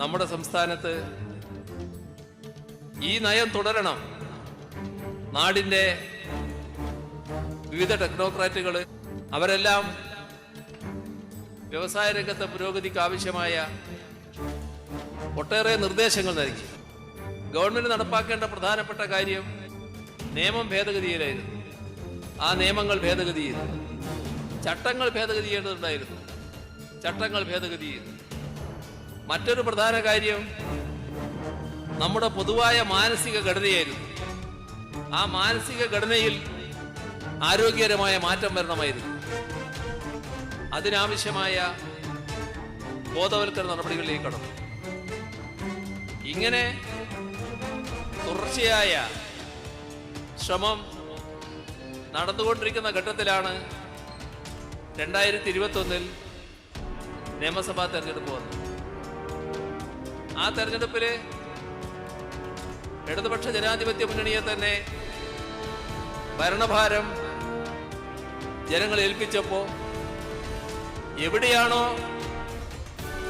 നമ്മുടെ സംസ്ഥാനത്ത് ഈ നയം തുടരണം. നാടിന്റെ വിവിധ ടെക്നോക്രാറ്റുകൾ അവരെല്ലാം വ്യവസായ രംഗത്തെ പുരോഗതിക്ക് ആവശ്യമായ ഒട്ടേറെ നിർദ്ദേശങ്ങൾ നൽകി. ഗവൺമെന്റ് നടപ്പാക്കേണ്ട പ്രധാനപ്പെട്ട കാര്യം നിയമം ഭേദഗതിയിലായിരുന്നു. ആ നിയമങ്ങൾ ഭേദഗതി ചെയ്തു ചട്ടങ്ങൾ ഭേദഗതി ചെയ്യേണ്ടതുണ്ടായിരുന്നു ചട്ടങ്ങൾ ഭേദഗതി ചെയ്തു മറ്റൊരു പ്രധാന കാര്യം നമ്മുടെ പൊതുവായ മാനസിക ഘടനയായിരുന്നു. ആ മാനസിക ഘടനയിൽ ആരോഗ്യകരമായ മാറ്റം വരണമായിരുന്നു. അതിനാവശ്യമായ ബോധവൽക്കരണ നടപടികളിലേക്ക് കടന്നു. ഇങ്ങനെ തുടർച്ചയായ ശ്രമം നടന്നുകൊണ്ടിരിക്കുന്ന ഘട്ടത്തിലാണ് രണ്ടായിരത്തി ഇരുപത്തൊന്നിൽ നിയമസഭാ തെരഞ്ഞെടുപ്പ് വന്നത്. ആ തെരഞ്ഞെടുപ്പിൽ ഇടതുപക്ഷ ജനാധിപത്യ മുന്നണിയെ തന്നെ ഭരണഭാരം ജനങ്ങൾ ഏൽപ്പിച്ചപ്പോൾ എവിടെയാണോ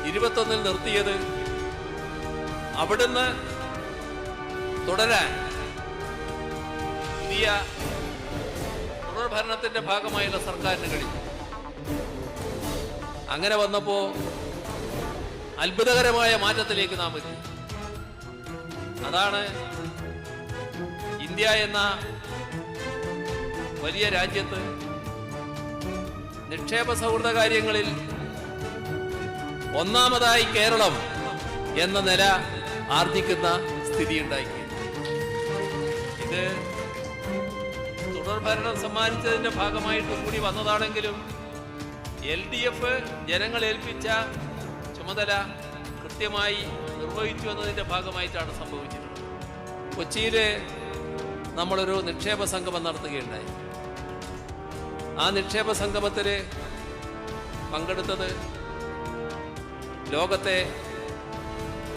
ഇരുപത്തൊന്നിൽ നിർത്തിയത് അവിടുന്ന് തുടരാൻ പുതിയ തുടർഭരണത്തിന്റെ ഭാഗമായുള്ള സർക്കാരിന് കഴിഞ്ഞു അങ്ങനെ വന്നപ്പോ അത്ഭുതകരമായ മാറ്റത്തിലേക്ക് നാം എത്തി. അതാണ് ഇന്ത്യ എന്ന വലിയ രാജ്യത്ത് നിക്ഷേപ സൗഹൃദ കാര്യങ്ങളിൽ ഒന്നാമതായി കേരളം എന്ന നില ആർജിക്കുന്ന സ്ഥിതിയുണ്ടാക്കി ഇത് തുടർഭരണം സമ്മാനിച്ചതിന്റെ ഭാഗമായിട്ട് കൂടി വന്നതാണെങ്കിലും എൽ ഡി എഫ് ജനങ്ങൾ ഏൽപ്പിച്ച ചുമതല കൃത്യമായി നിർവഹിച്ചു എന്നതിന്റെ ഭാഗമായിട്ടാണ് സംഭവിച്ചിട്ടുള്ളത് കൊച്ചിയിൽ നമ്മളൊരു നിക്ഷേപ സംഗമം നടത്തുകയുണ്ടായി. ആ നിക്ഷേപ സംഗമത്തിൽ പങ്കെടുത്തത് ലോകത്തെ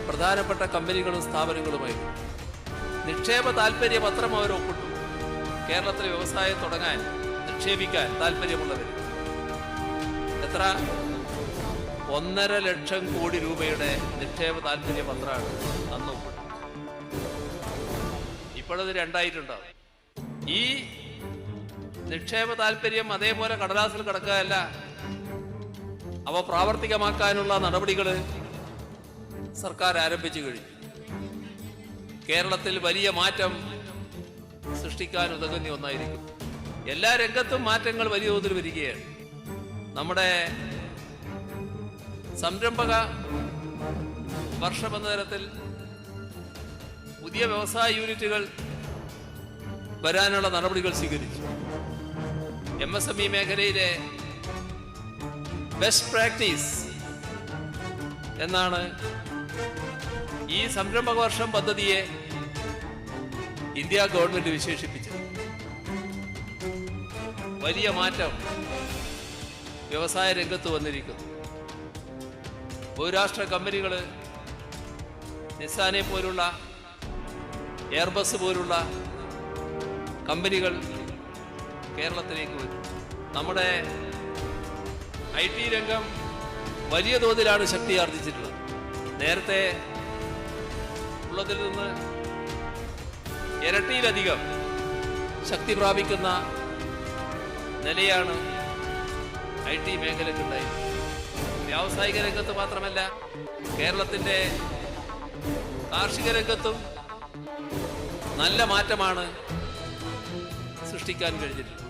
പ്രധാനപ്പെട്ട കമ്പനികളും സ്ഥാപനങ്ങളുമായിരുന്നു. നിക്ഷേപ താല്പര്യ പത്രം അവർ ഒപ്പിട്ടു. കേരളത്തിലെ വ്യവസായം തുടങ്ങാൻ നിക്ഷേപിക്കാൻ താല്പര്യമുള്ളവർ എത്ര ഒന്നര ലക്ഷം കോടി രൂപയുടെ നിക്ഷേപ താല്പര്യ പത്രമാണ് അന്ന് ഇപ്പോഴത് രണ്ടായിട്ടുണ്ടാവും. ഈ നിക്ഷേപ താല്പര്യം അതേപോലെ കടലാസിൽ കിടക്കുകയല്ല അവ പ്രാവർത്തികമാക്കാനുള്ള നടപടികൾ സർക്കാർ ആരംഭിച്ചു കഴിഞ്ഞു. കേരളത്തിൽ വലിയ മാറ്റം സൃഷ്ടിക്കാൻ ഉതകുന്ന ഒന്നായിരിക്കും. എല്ലാ രംഗത്തും മാറ്റങ്ങൾ വലിയ തോതിൽ വരികയാണ്. നമ്മുടെ സംരംഭക വർഷം എന്ന തരത്തിൽ പുതിയ വ്യവസായ യൂണിറ്റുകൾ വരാനുള്ള നടപടികൾ സ്വീകരിച്ചു. എം എസ് എം ഇ മേഖലയിലെ ബെസ്റ്റ് പ്രാക്ടീസ് എന്നാണ് ഈ സംരംഭക വർഷം പദ്ധതിയെ ഇന്ത്യ ഗവൺമെന്റ് വിശേഷിപ്പിച്ചത്. വലിയ മാറ്റം വ്യവസായ രംഗത്ത് വന്നിരിക്കുന്നു. ബഹുരാഷ്ട്ര കമ്പനികൾ നിസാനെ പോലുള്ള എയർബസ് പോലുള്ള കമ്പനികൾ കേരളത്തിലേക്ക് വരും. നമ്മുടെ ഐ ടി രംഗം വലിയ തോതിലാണ് ശക്തി ആർജിച്ചിട്ടുള്ളത്. നേരത്തെ ഉള്ളതിൽ നിന്ന് ഇരട്ടിയിലധികം ശക്തി പ്രാപിക്കുന്ന നിലയാണ് ഐ ടി മേഖലക്കുണ്ടായത് വ്യാവസായിക രംഗത്ത് മാത്രമല്ല കേരളത്തിന്റെ കാർഷിക രംഗത്തും നല്ല മാറ്റമാണ് സൃഷ്ടിക്കാൻ കഴിഞ്ഞിട്ടുള്ളത്.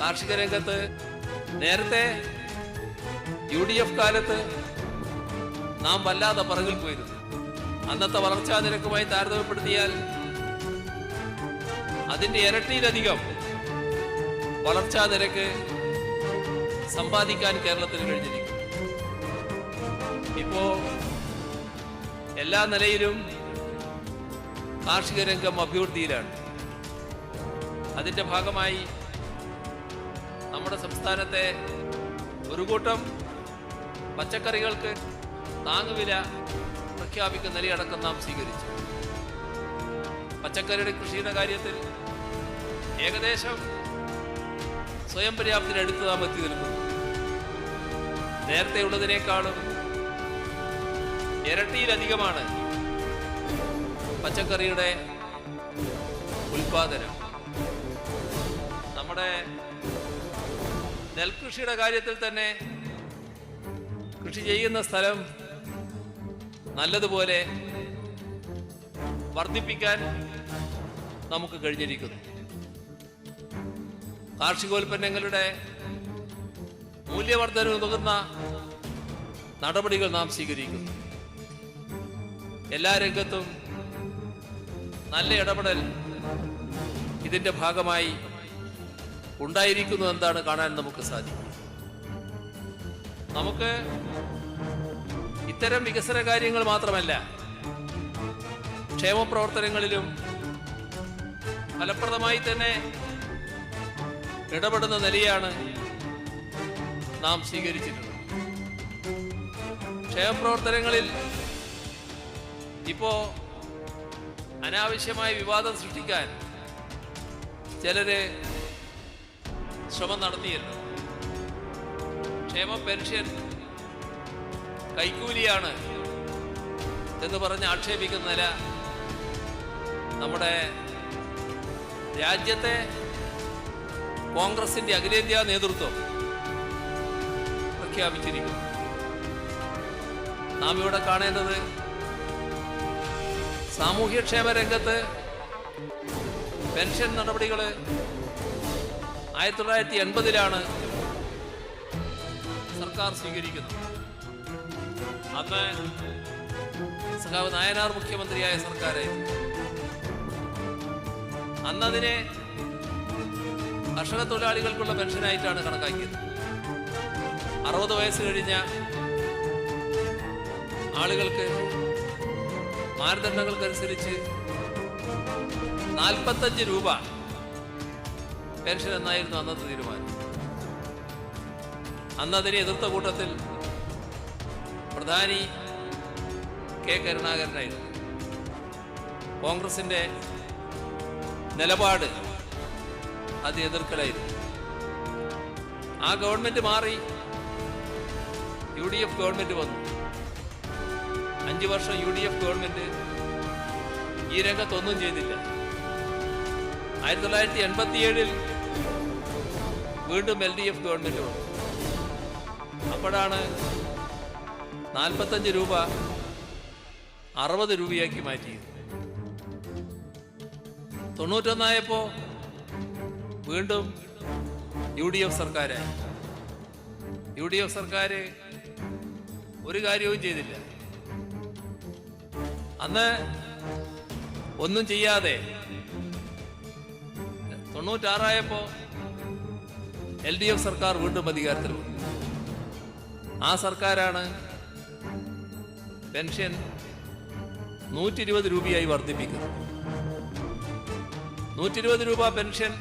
കാർഷിക രംഗത്ത് നേരത്തെ യു ഡി എഫ് കാലത്ത് നാം വല്ലാതെ പറകിൽ പോയിരുന്നു. അന്നത്തെ വളർച്ചാ നിരക്കുമായി താരതമ്യപ്പെടുത്തിയാൽ അതിന്റെ ഇരട്ടിയിലധികം വളർച്ചാ നിരക്ക് സമ്പാദിക്കാൻ കേരളത്തിന് കഴിഞ്ഞിരിക്കും ഇപ്പോ എല്ലാ നിലയിലും കാർഷിക രംഗം അഭിവൃദ്ധിയിലാണ്. അതിന്റെ ഭാഗമായി നമ്മുടെ സംസ്ഥാനത്തെ ഒരു കൂട്ടം പച്ചക്കറികൾക്ക് താങ്ങുവില പ്രഖ്യാപിക്കുന്ന നിലയടക്കം നാം സ്വീകരിച്ചു. പച്ചക്കറിയുടെ കൃഷിയുടെ കാര്യത്തിൽ ഏകദേശം സ്വയം പര്യാപ്തിനടുത്ത് നാം എത്തി നിൽക്കുന്നു നേരത്തെ ഉള്ളതിനേക്കാളും ഇരട്ടിയിലധികമാണ് പച്ചക്കറിയുടെ ഉൽപാദനം. നമ്മുടെ നെൽകൃഷിയുടെ കാര്യത്തിൽ തന്നെ കൃഷി ചെയ്യുന്ന സ്ഥലം നല്ലതുപോലെ വർദ്ധിപ്പിക്കാൻ നമുക്ക് കഴിഞ്ഞിരിക്കുന്നു. കാർഷികോൽപ്പന്നങ്ങളുടെ മൂല്യവർദ്ധന ഉതകുന്ന നടപടികൾ നാം സ്വീകരിക്കുന്നു. എല്ലാ രംഗത്തും നല്ല ഇടപെടൽ ഇതിന്റെ ഭാഗമായി ഉണ്ടായിരിക്കുന്നു എന്താണ് കാണാൻ നമുക്ക് സാധിക്കും. നമുക്ക് ഇത്തരം വികസന കാര്യങ്ങൾ മാത്രമല്ല ക്ഷേമ പ്രവർത്തനങ്ങളിലും ഫലപ്രദമായി തന്നെ ഇടപെടുന്ന നിലയാണ് നാം സ്വീകരിച്ചിട്ടുള്ളത്. ക്ഷേമപ്രവർത്തനങ്ങളിൽ ഇപ്പോ അനാവശ്യമായ വിവാദം സൃഷ്ടിക്കാൻ ചിലര് ശ്രമം നടത്തിയിരുന്നു. ക്ഷേമ പെൻഷൻ കൈക്കൂലിയാണ് എന്ന് പറഞ്ഞ് ആക്ഷേപിക്കുന്ന നില നമ്മുടെ രാജ്യത്തെ കോൺഗ്രസിന്റെ അഖിലേന്ത്യാ നേതൃത്വം പ്രഖ്യാപിച്ചിരിക്കുന്നു. നാം ഇവിടെ കാണേണ്ടത് സാമൂഹ്യക്ഷേമ രംഗത്ത് പെൻഷൻ നടപടികൾ ആയിരത്തി തൊള്ളായിരത്തി എൺപതിലാണ് സർക്കാർ സ്വീകരിക്കുന്നത്. അന്ന് സഖാവ് നായനാർ മുഖ്യമന്ത്രിയായ സർക്കാരായിരുന്നു അന്നതിനെ കർഷക തൊഴിലാളികൾക്കുള്ള പെൻഷനായിട്ടാണ് കണക്കാക്കിയത്. അറുപത് വയസ്സ് കഴിഞ്ഞ ആളുകൾക്ക് മാനദണ്ഡങ്ങൾക്കനുസരിച്ച് നാൽപ്പത്തഞ്ച് രൂപ പെൻഷൻ എന്നായിരുന്നു അന്നത്തെ തീരുമാനം. അന്ന് അതിനെ എതിർത്ത കൂട്ടത്തിൽ പ്രധാനി കെ കരുണാകരനായിരുന്നു. കോൺഗ്രസിന്റെ നിലപാട് അത് എതിർക്കലായിരുന്നു. ആ ഗവൺമെന്റ് മാറി യു ഡി എഫ് ഗവൺമെന്റ് വന്നു. അഞ്ചു വർഷം യു ഡി എഫ് ഗവൺമെന്റ് ഈ രംഗത്തൊന്നും ചെയ്തില്ല. ആയിരത്തി തൊള്ളായിരത്തി എൺപത്തിയേഴിൽ വീണ്ടും എൽ ഡി എഫ് ഗവൺമെന്റ് വന്നു. അപ്പോഴാണ് നാൽപ്പത്തഞ്ച് രൂപ അറുപത് രൂപയാക്കി മാറ്റിയത്. തൊണ്ണൂറ്റൊന്നായപ്പോ വീണ്ടും യു ഡി എഫ് സർക്കാരായി. യു ഡി എഫ് സർക്കാർ ഒരു കാര്യവും ചെയ്തില്ല. അന്ന് ഒന്നും ചെയ്യാതെ തൊണ്ണൂറ്റാറായപ്പോ എൽ ഡി എഫ് സർക്കാർ വീണ്ടും അധികാരത്തിൽ വന്നു. ആ സർക്കാരാണ് പെൻഷൻ നൂറ്റി ഇരുപത് രൂപയായി വർദ്ധിപ്പിക്കുന്നത്. നൂറ്റി ഇരുപത് രൂപ പെൻഷൻ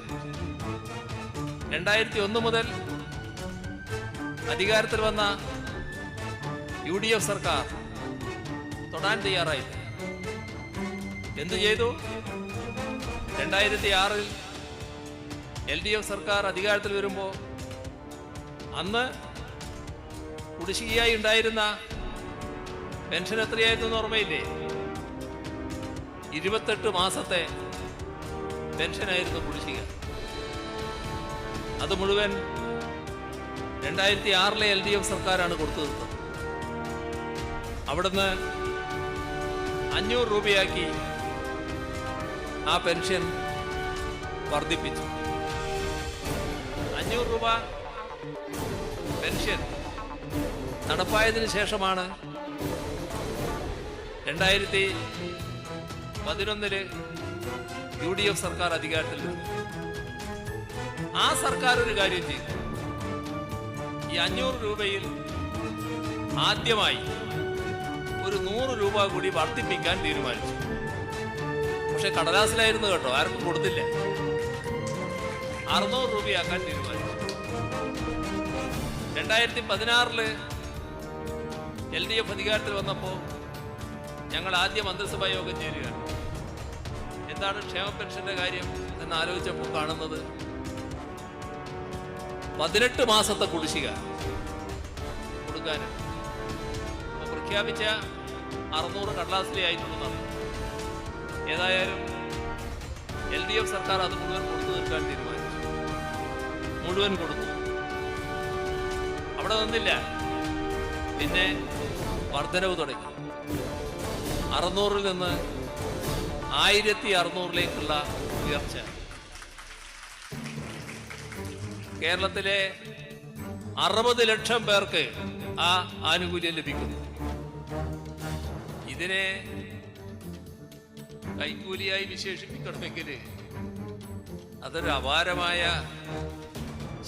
രണ്ടായിരത്തി ഒന്ന് മുതൽ അധികാരത്തിൽ വന്ന യു ഡി എഫ് സർക്കാർ തൊടാൻ തയ്യാറായി എന്തു ചെയ്തു? രണ്ടായിരത്തി ആറിൽ എൽ ഡി എഫ് സർക്കാർ അധികാരത്തിൽ വരുമ്പോൾ അന്ന് കുടിശ്ശികയായി ഉണ്ടായിരുന്ന പെൻഷൻ എത്രയായിരുന്നു ഓർമ്മയില്ലേ? ഇരുപത്തെട്ട് മാസത്തെ പെൻഷനായിരുന്നു കുടിശ്ശിക. അത് മുഴുവൻ രണ്ടായിരത്തി ആറിലെ എൽ ഡി എഫ് സർക്കാരാണ് കൊടുത്തു തീർത്തത്. അവിടുന്ന് അഞ്ഞൂറ് രൂപയാക്കി ആ പെൻഷൻ വർദ്ധിപ്പിച്ചു. അഞ്ഞൂറ് രൂപ പെൻഷൻ നടപ്പായതിനു ശേഷമാണ് രണ്ടായിരത്തി പതിനൊന്നിൽ യു ഡി എഫ് സർക്കാർ അധികാരത്തിൽ ആ സർക്കാർ ഒരു കാര്യം ചെയ്തു. ഈ അഞ്ഞൂറ് രൂപയിൽ ആദ്യമായി ഒരു നൂറ് രൂപ കൂടി വർദ്ധിപ്പിക്കാൻ തീരുമാനിച്ചു. പക്ഷെ കടലാസിലായിരുന്നു കേട്ടോ ആർക്കും കൊടുത്തില്ല. അറുന്നൂറ് രൂപയാക്കാൻ തീരുമാനിച്ചു. രണ്ടായിരത്തി പതിനാറിൽ എൽ ഡി എഫ് അധികാരത്തിൽ വന്നപ്പോൾ ഞങ്ങൾ ആദ്യ മന്ത്രിസഭാ യോഗം ചേരുകയാണ്. എന്താണ് ക്ഷേമ പെൻഷന്റെ കാര്യം എന്ന് ആലോചിച്ചപ്പോൾ കാണുന്നത്? പതിനെട്ട് മാസത്തെ കുടിശ്ശിക കൊടുക്കാനും അപ്പൊ പ്രഖ്യാപിച്ച അറുന്നൂറ് കടലാസിലെ ആയിട്ടുള്ളൂ ഏതായാലും എൽ ഡി എഫ് സർക്കാർ അത് മുഴുവൻ കൊടുത്തു തീർക്കാൻ തീരുമാനിച്ചു. മുഴുവൻ കൊടുത്തു. അവിടെ നിന്നില്ല. പിന്നെ വർധനവ് തുടങ്ങി. അറുന്നൂറിൽ നിന്ന് ആയിരത്തി അറുന്നൂറിലേക്കുള്ള ഉയർച്ച. കേരളത്തിലെ അറുപത് ലക്ഷം പേർക്ക് ആ ആനുകൂല്യം ലഭിക്കുന്നു. ഇതിനെ കൈക്കൂലിയായി വിശേഷിപ്പിക്കണമെങ്കിൽ അതൊരു അപാരമായ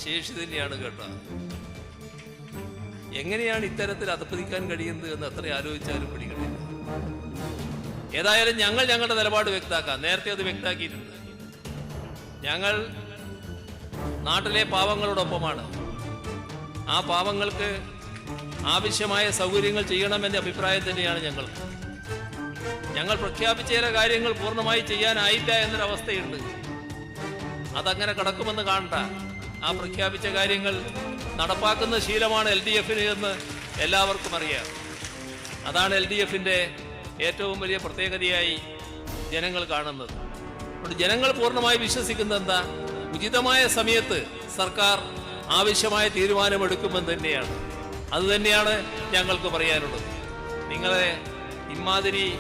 ശേഷി തന്നെയാണ് കേട്ടോ. എങ്ങനെയാണ് ഇത്തരത്തിൽ അധപ്പതിക്കാൻ കഴിയുന്നത് എന്ന് എത്ര ആലോചിച്ചാലും പിടികിട്ടില്ല. ഏതായാലും ഞങ്ങൾ ഞങ്ങളുടെ നിലപാട് വ്യക്താക്കാം നേരത്തെ അത് വ്യക്താക്കിയിട്ടുണ്ട് ഞങ്ങൾ നാട്ടിലെ പാവങ്ങളോടൊപ്പമാണ്. ആ പാവങ്ങൾക്ക് ആവശ്യമായ സൗകര്യങ്ങൾ ചെയ്യണമെന്ന അഭിപ്രായം തന്നെയാണ് ഞങ്ങൾ ഞങ്ങൾ പ്രഖ്യാപിച്ച ചില കാര്യങ്ങൾ പൂർണമായി ചെയ്യാനായില്ല എന്നൊരവസ്ഥയുണ്ട്. അതങ്ങനെ കിടക്കുമെന്ന് കാണണ്ട. ആ പ്രഖ്യാപിച്ച കാര്യങ്ങൾ നടപ്പാക്കുന്ന ശീലമാണ് എൽ ഡി എഫിന് എന്ന് എല്ലാവർക്കും അറിയാം. അതാണ് എൽ ഡി എഫിന്റെ ഏറ്റവും വലിയ പ്രത്യേകതയായി ജനങ്ങൾ കാണുന്നത്. അതുകൊണ്ട് ജനങ്ങൾ പൂർണമായി വിശ്വസിക്കുന്നത് എന്താ? ഉചിതമായ സമയത്ത് സർക്കാർ ആവശ്യമായ തീരുമാനമെടുക്കുമെന്ന് തന്നെയാണ്. അതുതന്നെയാണ് ഞങ്ങൾക്ക് പറയാനുള്ളത്. നിങ്ങളെ ഇമാതിരി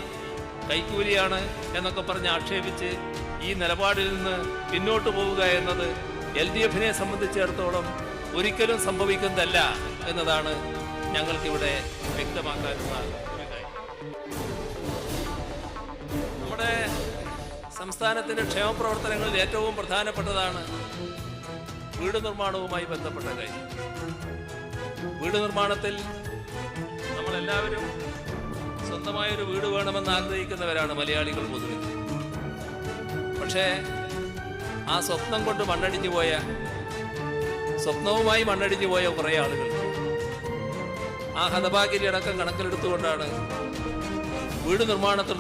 കൈക്കൂലിയാണ് എന്നൊക്കെ പറഞ്ഞ് ആക്ഷേപിച്ച് ഈ നിലപാടിൽ നിന്ന് പിന്നോട്ട് പോവുക എന്നത് എൽ ഡി എഫിനെ സംബന്ധിച്ചിടത്തോളം ഒരിക്കലും സംഭവിക്കുന്നതല്ല എന്നതാണ് ഞങ്ങൾക്കിവിടെ വ്യക്തമാക്കാനുള്ള നമ്മുടെ സംസ്ഥാനത്തിന്റെ ക്ഷേമപ്രവർത്തനങ്ങളിൽ ഏറ്റവും പ്രധാനപ്പെട്ടതാണ് വീട് നിർമ്മാണവുമായി ബന്ധപ്പെട്ട കാര്യം. വീട് നിർമ്മാണത്തിൽ നമ്മളെല്ലാവരും സ്വന്തമായൊരു വീട് വേണമെന്ന് ആഗ്രഹിക്കുന്നവരാണ് മലയാളികൾ പൊതുവെ പക്ഷേ ആ സ്വപ്നം കൊണ്ട് മണ്ണടിഞ്ഞു പോയ സ്വപ്നവുമായി മണ്ണടിഞ്ഞു പോയ കുറേ ആളുകൾ. ആ ഹതഭാഗ്യ അടക്കം കണക്കിലെടുത്തുകൊണ്ടാണ് വീട്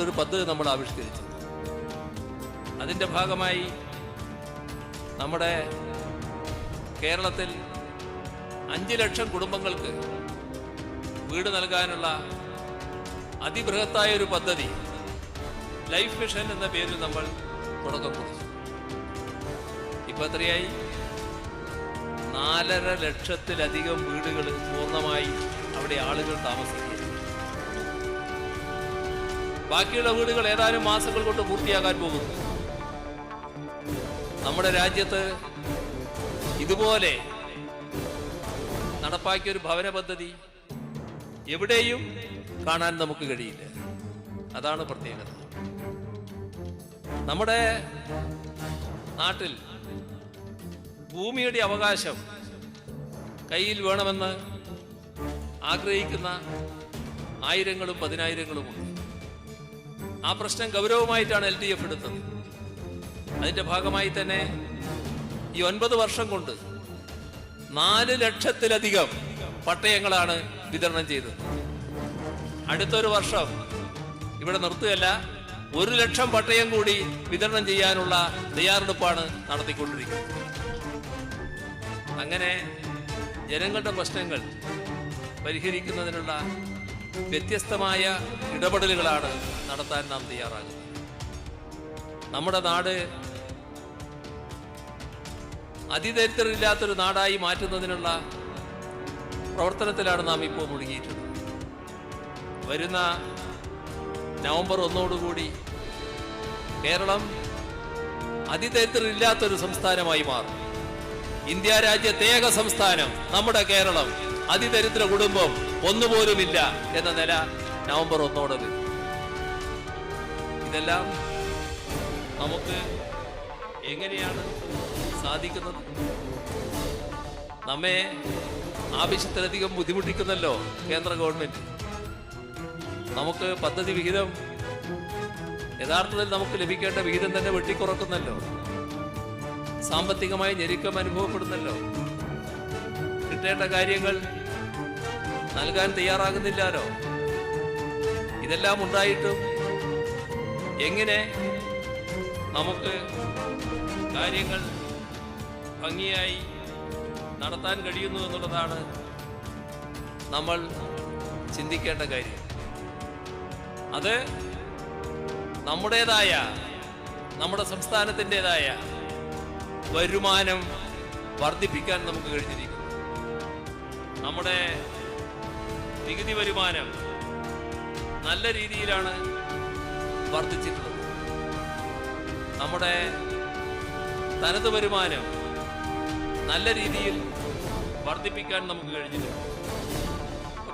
ഒരു പദ്ധതി നമ്മൾ ആവിഷ്കരിച്ചത്. അതിന്റെ ഭാഗമായി നമ്മുടെ കേരളത്തിൽ അഞ്ച് ലക്ഷം കുടുംബങ്ങൾക്ക് വീട് നൽകാനുള്ള അതിബൃഹത്തായ ഒരു പദ്ധതി. ലൈഫ് മിഷൻ എന്ന പേരിൽ നമ്മൾ തുടക്കം കുറിച്ചു. ഇപ്പൊ എത്രയായി? നാലര ലക്ഷത്തിലധികം വീടുകൾ പൂർണമായി അവിടെ ആളുകൾ താമസിക്കുന്നു. ബാക്കിയുള്ള വീടുകൾ ഏതാനും മാസങ്ങൾ കൊണ്ട് പൂർത്തിയാകാൻ പോകുന്നു. നമ്മുടെ രാജ്യത്ത് ഇതുപോലെ നടപ്പാക്കിയ ഒരു ഭവന പദ്ധതി എവിടെയും കാണാൻ നമുക്ക് കഴിയില്ല. അതാണ് പ്രത്യേകത. നമ്മുടെ നാട്ടിൽ ഭൂമിയുടെ അവകാശം കയ്യിൽ വേണമെന്ന് ആഗ്രഹിക്കുന്ന ആയിരങ്ങളും പതിനായിരങ്ങളുമുണ്ട് ആ പ്രശ്നം ഗൗരവമായിട്ടാണ് എൽ ഡി എഫ് എടുത്തത്. അതിന്റെ ഭാഗമായി തന്നെ ഈ ഒൻപത് വർഷം കൊണ്ട് നാല് ലക്ഷത്തിലധികം പട്ടയങ്ങളാണ് വിതരണം ചെയ്തത്. അടുത്തൊരു വർഷം ഇവിടെ നിർത്തുകയല്ല ഒരു ലക്ഷം പട്ടയം കൂടി വിതരണം ചെയ്യാനുള്ള തയ്യാറെടുപ്പാണ് നടത്തിക്കൊണ്ടിരിക്കുന്നത്. അങ്ങനെ ജനങ്ങളുടെ പ്രശ്നങ്ങൾ പരിഹരിക്കുന്നതിനുള്ള വ്യത്യസ്തമായ ഇടപെടലുകളാണ് നടത്താൻ നാം തയ്യാറാകുന്നത്. നമ്മുടെ നാട് അതിദരിദ്രരില്ലാത്തൊരു നാടായി മാറ്റുന്നതിനുള്ള പ്രവർത്തനത്തിലാണ് നാം ഇപ്പോൾ മുഴുകിയിട്ടുള്ളത്. വരുന്ന നവംബർ ഒന്നോടുകൂടി കേരളം അതിദരിദ്രരില്ലാത്തൊരു സംസ്ഥാനമായി മാറും. ഇന്ത്യ രാജ്യത്തെ സംസ്ഥാനം നമ്മുടെ കേരളം. അതിദരിദ്ര കുടുംബം ഒന്നുപോലുമില്ല എന്ന നില നവംബർ ഒന്നോടെ വരും ഇതെല്ലാം നമുക്ക് എങ്ങനെയാണ് സാധിക്കുന്നത്? നമ്മെ ആവശ്യത്തിലധികം ബുദ്ധിമുട്ടിക്കുന്നല്ലോ കേന്ദ്ര ഗവൺമെന്റ്. നമുക്ക് പദ്ധതി വിഹിതം യഥാർത്ഥത്തിൽ നമുക്ക് ലഭിക്കേണ്ട വിഹിതം തന്നെ വെട്ടിക്കുറക്കുന്നല്ലോ. സാമ്പത്തികമായി ഞെരുക്കം അനുഭവപ്പെടുന്നല്ലോ. കിട്ടേണ്ട കാര്യങ്ങൾ നൽകാൻ തയ്യാറാകുന്നില്ലാലോ? ഇതെല്ലാം ഉണ്ടായിട്ടും എങ്ങനെ നമുക്ക് കാര്യങ്ങൾ ഭംഗിയായി നടത്താൻ കഴിയുന്നു എന്നുള്ളതാണ് നമ്മൾ ചിന്തിക്കേണ്ട കാര്യം. അത് നമ്മുടേതായ നമ്മുടെ സംസ്ഥാനത്തിന്റെതായ വരുമാനം വർദ്ധിപ്പിക്കാൻ നമുക്ക് കഴിഞ്ഞിരിക്കുന്നു. നമ്മുടെ നികുതി വരുമാനം നല്ല രീതിയിലാണ് വർദ്ധിച്ചിട്ടുള്ളത്. നമ്മുടെ തനത് വരുമാനം നല്ല രീതിയിൽ വർദ്ധിപ്പിക്കാൻ നമുക്ക് കഴിഞ്ഞിട്ടുണ്ട്.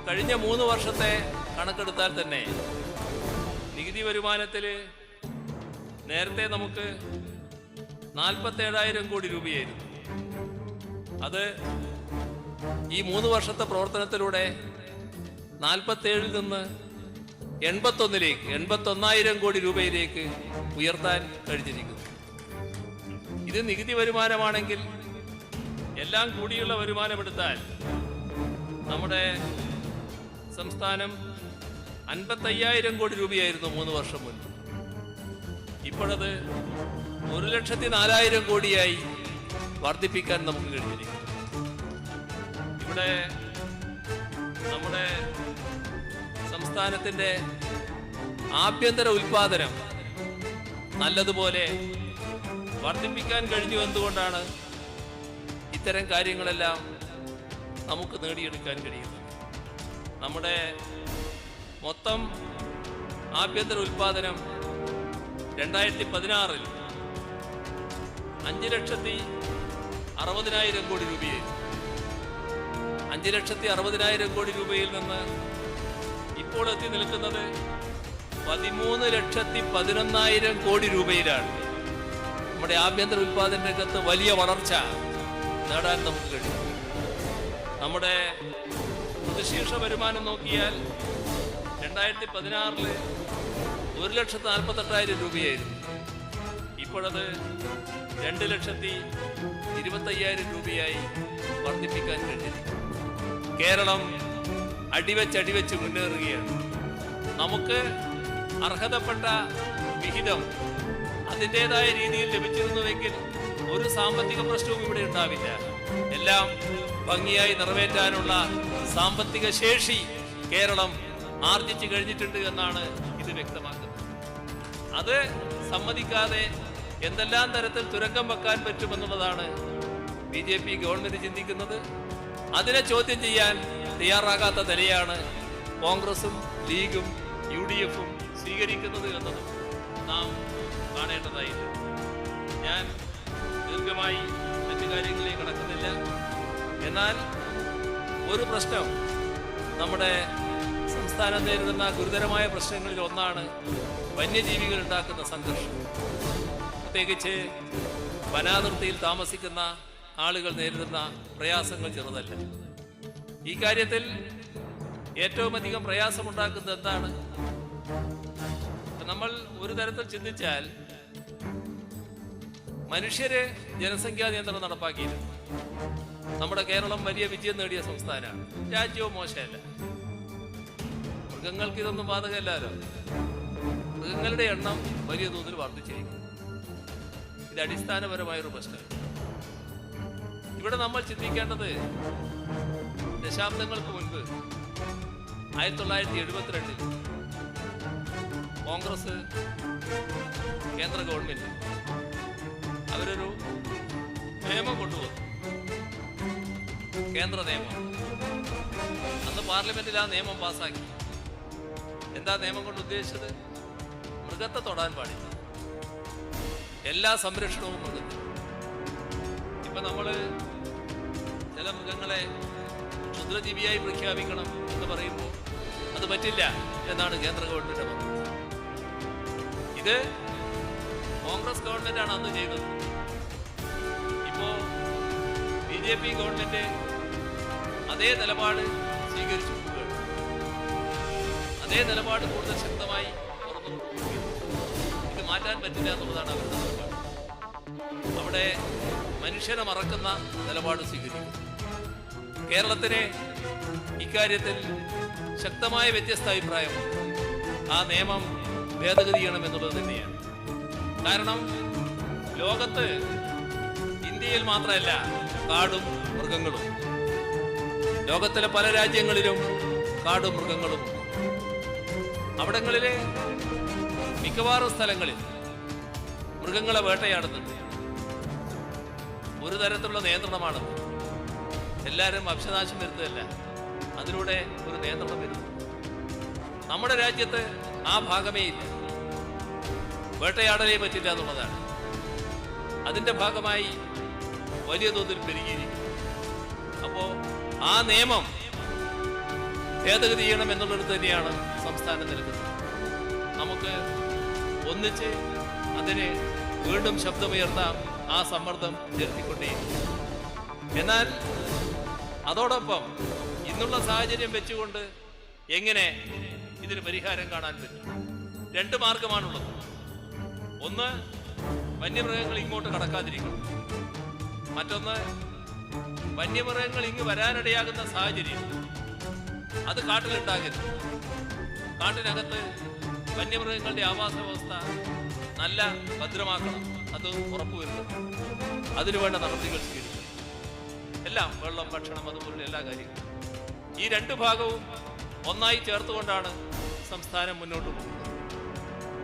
കഴിഞ്ഞ മൂന്ന് വർഷത്തെ കണക്കെടുത്താൽ തന്നെ നികുതി വരുമാനത്തിൽ നേരത്തെ നമുക്ക് നാൽപ്പത്തേഴായിരം കോടി രൂപയായിരുന്നു. അത് ഈ മൂന്ന് വർഷത്തെ പ്രവർത്തനത്തിലൂടെ നാൽപ്പത്തേഴിൽ നിന്ന് എൺപത്തൊന്നിലേക്ക് എൺപത്തൊന്നായിരം കോടി രൂപയിലേക്ക് ഉയർത്താൻ കഴിഞ്ഞിരിക്കുന്നു. ഇത് നികുതി വരുമാനമാണെങ്കിൽ എല്ലാം കൂടിയുള്ള വരുമാനമെടുത്താൽ നമ്മുടെ സംസ്ഥാനം അൻപത്തയ്യായിരം കോടി രൂപയായിരുന്നു മൂന്ന് വർഷം മുൻപ്. ഇപ്പോഴത് ഒരു ലക്ഷത്തി നാലായിരം കോടിയായി വർദ്ധിപ്പിക്കാൻ നമുക്ക് കഴിഞ്ഞിരിക്കുന്നു. ഇവിടെ നമ്മുടെ സംസ്ഥാനത്തിന്റെ ആഭ്യന്തര ഉൽപാദനം നല്ലതുപോലെ വർദ്ധിപ്പിക്കാൻ കഴിഞ്ഞു എന്തുകൊണ്ടാണ് ഇത്തരം കാര്യങ്ങളെല്ലാം നമുക്ക് നേടിയെടുക്കാൻ കഴിയുന്നത്? നമ്മുടെ മൊത്തം ആഭ്യന്തര ഉൽപാദനം രണ്ടായിരത്തി പതിനാറിൽ അഞ്ച് ലക്ഷത്തി അറുപതിനായിരം കോടി രൂപയെ അഞ്ച് ലക്ഷത്തി അറുപതിനായിരം കോടി രൂപയിൽ നിന്ന് ഇപ്പോൾ എത്തി നിൽക്കുന്നത് പതിമൂന്ന് ലക്ഷത്തി പതിനൊന്നായിരം കോടി രൂപയിലാണ്. നമ്മുടെ ആഭ്യന്തര ഉൽപാദന രംഗത്ത് വലിയ വളർച്ച നേടാൻ നമുക്ക് കഴിയും. നമ്മുടെ പ്രതിശീർഷ വരുമാനം നോക്കിയാൽ രണ്ടായിരത്തി പതിനാറിൽ ഒരു ലക്ഷത്തി നാൽപ്പത്തെട്ടായിരം രൂപയായിരുന്നു. ഇപ്പോഴത് രണ്ട് ലക്ഷത്തി ഇരുപത്തയ്യായിരം രൂപയായി വർദ്ധിപ്പിക്കാൻ കഴിഞ്ഞു കേരളം അടിവെച്ചടിവെച്ച് അടിവെച്ച് മുന്നേറുകയാണ്. നമുക്ക് അർഹതപ്പെട്ട വിഹിതം അതിന്റെതായ രീതിയിൽ ലഭിച്ചിരുന്നുവെങ്കിൽ ഒരു സാമ്പത്തിക പ്രശ്നവും ഇവിടെ ഉണ്ടാവില്ല. എല്ലാം ഭംഗിയായി നിറവേറ്റാനുള്ള സാമ്പത്തിക ശേഷി കേരളം ആർജിച്ചു കഴിഞ്ഞിട്ടുണ്ട് എന്നാണ് ഇത് വ്യക്തമാക്കുന്നത്. അത് സമ്മതിക്കാതെ എന്തെല്ലാം തരത്തിൽ തുരങ്കം വെക്കാൻ പറ്റുമെന്നുള്ളതാണ് ബി ജെ പി ഗവൺമെന്റ് ചിന്തിക്കുന്നത്. അതിനെ ചോദ്യം ചെയ്യാൻ തയ്യാറാകാത്ത നിലയാണ് കോൺഗ്രസും ലീഗും യു ഡി എഫും സ്വീകരിക്കുന്നത് എന്നതും നാം കാണേണ്ടതായില്ല. ഞാൻ ദീർഘമായി മറ്റു കാര്യങ്ങളിലേക്ക് കടക്കുന്നില്ല. എന്നാൽ ഒരു പ്രശ്നം നമ്മുടെ സംസ്ഥാനം നേരിടുന്ന ഗുരുതരമായ പ്രശ്നങ്ങളിൽ ഒന്നാണ് വന്യജീവികൾ ഉണ്ടാക്കുന്ന സംഘർഷം. പ്രത്യേകിച്ച് വനാതിർത്തിയിൽ താമസിക്കുന്ന ആളുകൾ നേരിടുന്ന പ്രയാസങ്ങൾ ചെറുതല്ല. ഈ കാര്യത്തിൽ ഏറ്റവും അധികം പ്രയാസമുണ്ടാക്കുന്നത് എന്താണ്? നമ്മൾ ഒരു തരത്തിൽ ചിന്തിച്ചാൽ മനുഷ്യര് ജനസംഖ്യാ നിയന്ത്രണം നടപ്പാക്കിയിരുന്നു. നമ്മുടെ കേരളം വലിയ വിജയം നേടിയ സംസ്ഥാനമാണ്. രാജ്യവും മോശമല്ല. മൃഗങ്ങൾക്ക് ഇതൊന്നും ബാധകമല്ലല്ലോ മൃഗങ്ങളുടെ എണ്ണം വലിയ തോതിൽ വർദ്ധിച്ചിരിക്കും ഇത് അടിസ്ഥാനപരമായൊരു പ്രശ്നം ഇവിടെ നമ്മൾ ചിന്തിക്കേണ്ടത് ദശാബ്ദങ്ങൾക്ക് മുൻപ് ആയിരത്തി തൊള്ളായിരത്തി എഴുപത്തിരണ്ടിൽ കോൺഗ്രസ് കേന്ദ്ര ഗവൺമെന്റ് അവരൊരു നിയമം കൊണ്ടുവന്നു. കേന്ദ്ര നിയമം. അന്ന് പാർലമെന്റിൽ ആ നിയമം പാസ്സാക്കി എന്താ നിയമം കൊണ്ട് ഉദ്ദേശിച്ചത്? മൃഗത്തെ തൊടാൻ പാടില്ല. എല്ലാ സംരക്ഷണവും മൃഗത്തിന്. ഇപ്പൊ നമ്മൾ ചില മൃഗങ്ങളെ ക്ഷുദ്രജീവിയായി പ്രഖ്യാപിക്കണം എന്ന് പറയുമ്പോൾ അത് പറ്റില്ല എന്നാണ് കേന്ദ്ര ഗവൺമെന്റ് പറഞ്ഞത് ഇത് കോൺഗ്രസ് ഗവൺമെന്റ് ആണ് അന്ന് ചെയ്തത്. ഇപ്പോ ബി ജെ പി ഗവൺമെന്റ് അതേ നിലപാട് സ്വീകരിച്ചു. അതേ നിലപാട് കൂടുതൽ ശക്തമായി ഇത് മാറ്റാൻ പറ്റില്ല എന്നുള്ളതാണ് അവരുടെ നിലപാട്. അവിടെ മനുഷ്യനെ മറക്കുന്ന നിലപാട് സ്വീകരിക്കും കേരളത്തിന് ഇക്കാര്യത്തിൽ ശക്തമായ വ്യത്യസ്ത അഭിപ്രായം. ആ നിയമം ഭേദഗതി ചെയ്യണം എന്നുള്ളത് തന്നെയാണ്. കാരണം ലോകത്ത് ഇന്ത്യയിൽ മാത്രമല്ല കാടും മൃഗങ്ങളും. ലോകത്തിലെ പല രാജ്യങ്ങളിലും കാടും മൃഗങ്ങളും അവിടങ്ങളിലെ മിക്കവാറും സ്ഥലങ്ങളിൽ മൃഗങ്ങളെ വേട്ടയാടുന്നുണ്ട്. ഒരു തരത്തിലുള്ള നിയന്ത്രണമാണ് എല്ലാവരും വംശനാശം വരുന്നതല്ല അതിലൂടെ ഒരു നിയന്ത്രണം വരുന്നു. നമ്മുടെ രാജ്യത്ത് ആ ഭാഗമേ ഇല്ല. വേട്ടയാടലേ പറ്റില്ല എന്നുള്ളതാണ്. അതിന്റെ ഭാഗമായി വലിയ തോതിൽ പെരുകിയിരിക്കുന്നു. അപ്പോൾ ആ നിയമം ഭേദഗതി ചെയ്യണം എന്നുള്ളത് തന്നെയാണ് സംസ്ഥാനം നിൽക്കുന്നത് നമുക്ക് ഒന്നിച്ച് അതിനെ വീണ്ടും ശബ്ദമുയർത്താം ആ സമ്മർദ്ദം ചെലുത്തിക്കൊണ്ടേയിരിക്കും എന്നാൽ അതോടൊപ്പം ഇന്നുള്ള സാഹചര്യം വെച്ചുകൊണ്ട് എങ്ങനെ ഇതിന് പരിഹാരം കാണാൻ പറ്റും? രണ്ട് മാർഗമാണുള്ളത്. ഒന്ന് വന്യമൃഗങ്ങൾ ഇങ്ങോട്ട് കടക്കാതിരിക്കണം. മറ്റൊന്ന് വന്യമൃഗങ്ങൾ ഇങ്ങ് വരാനിടയാകുന്ന സാഹചര്യം. അത് കാട്ടിലുണ്ടാകരുത്. കാട്ടിനകത്ത് വന്യമൃഗങ്ങളുടെ ആവാസ വ്യവസ്ഥ നല്ല ഭദ്രമാക്കണം. അത് ഉറപ്പുവരുത്തണം അതിനുവേണ്ട നടപടികൾ സ്വീകരിക്കണം എല്ലാം വെള്ളം ഭക്ഷണം അതുപോലുള്ള എല്ലാ കാര്യങ്ങളും. ഈ രണ്ട് ഭാഗവും ഒന്നായി ചേർത്തുകൊണ്ടാണ് സംസ്ഥാനം മുന്നോട്ട് പോകുന്നത്.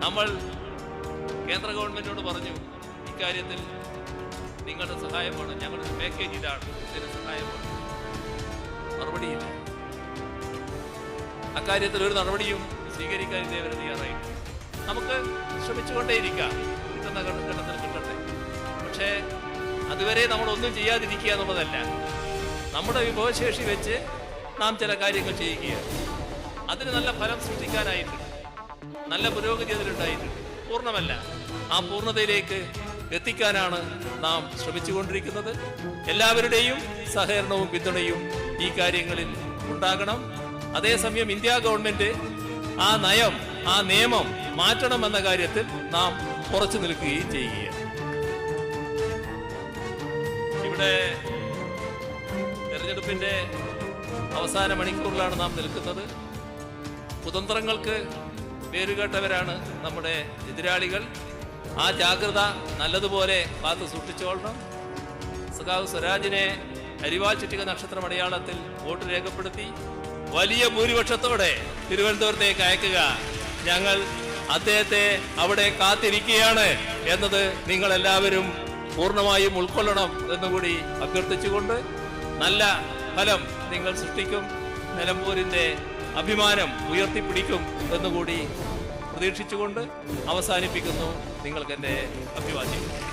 നമ്മൾ കേന്ദ്ര ഗവൺമെന്റിനോട് പറഞ്ഞു ഇക്കാര്യത്തിൽ നിങ്ങളുടെ സഹായമാണ്. ഞങ്ങളുടെ പാക്കേജ് ഇതാണ് ഇതിന് സഹായമാണ്. മറുപടിയില്ല. അക്കാര്യത്തിൽ ഒരു നടപടിയും സ്വീകരിക്കാൻ ഇതേവരെ തയ്യാറായി നമുക്ക് ശ്രമിച്ചുകൊണ്ടേയിരിക്കാം. കിട്ടുന്ന ഘട്ടത്തിൽ കിട്ടട്ടെ. പക്ഷേ അതുവരെ നമ്മൾ ഒന്നും ചെയ്യാതിരിക്കുക എന്നുള്ളതല്ല. നമ്മുടെ വിഭവശേഷി വെച്ച് നാം ചില കാര്യങ്ങൾ ചെയ്യുക അതിന് നല്ല ഫലം സൃഷ്ടിക്കാനായിട്ടുണ്ട്. നല്ല പുരോഗതി അതിലുണ്ടായിട്ടുണ്ട്. പൂർണമല്ല. ആ പൂർണതയിലേക്ക് എത്തിക്കാനാണ് നാം ശ്രമിച്ചുകൊണ്ടിരിക്കുന്നത്. എല്ലാവരുടെയും സഹകരണവും പിന്തുണയും ഈ കാര്യങ്ങളിൽ ഉണ്ടാകണം. അതേസമയം ഇന്ത്യ ഗവൺമെന്റ് ആ നയം ആ നിയമം മാറ്റണമെന്ന കാര്യത്തിൽ നാം ഉറച്ചു നിൽക്കുകയും ചെയ്യുകയാണ്. ഇവിടെ തെരഞ്ഞെടുപ്പിന്റെ അവസാന മണിക്കൂറിലാണ് നാം നിൽക്കുന്നത്. കുതന്ത്രങ്ങൾക്ക് പേരുകേട്ടവരാണ് നമ്മുടെ എതിരാളികൾ. ആ ജാഗ്രത നല്ലതുപോലെ കാത്തു സൂക്ഷിച്ചോളണം സഖാവ് സ്വരാജിനെ അരിവാൽ ചുറ്റിക നക്ഷത്രം അടയാളത്തിൽ വോട്ട് രേഖപ്പെടുത്തി. വലിയ ഭൂരിപക്ഷത്തോടെ തിരുവനന്തപുരത്തേക്ക് അയക്കുക. ഞങ്ങൾ അദ്ദേഹത്തെ അവിടെ കാത്തിരിക്കുകയാണ് എന്നത് നിങ്ങൾ എല്ലാവരും പൂർണമായും ഉൾക്കൊള്ളണം എന്നുകൂടി അഭ്യർത്ഥിച്ചുകൊണ്ട് നല്ല ഫലം നിങ്ങൾ സൃഷ്ടിക്കും. നിലമ്പൂരിന്റെ അഭിമാനം ഉയർത്തിപ്പിടിക്കും എന്നുകൂടി പ്രതീക്ഷിച്ചുകൊണ്ട് അവസാനിപ്പിക്കുന്നു. നിങ്ങൾക്ക് എന്റെ അഭിവാദ്യം.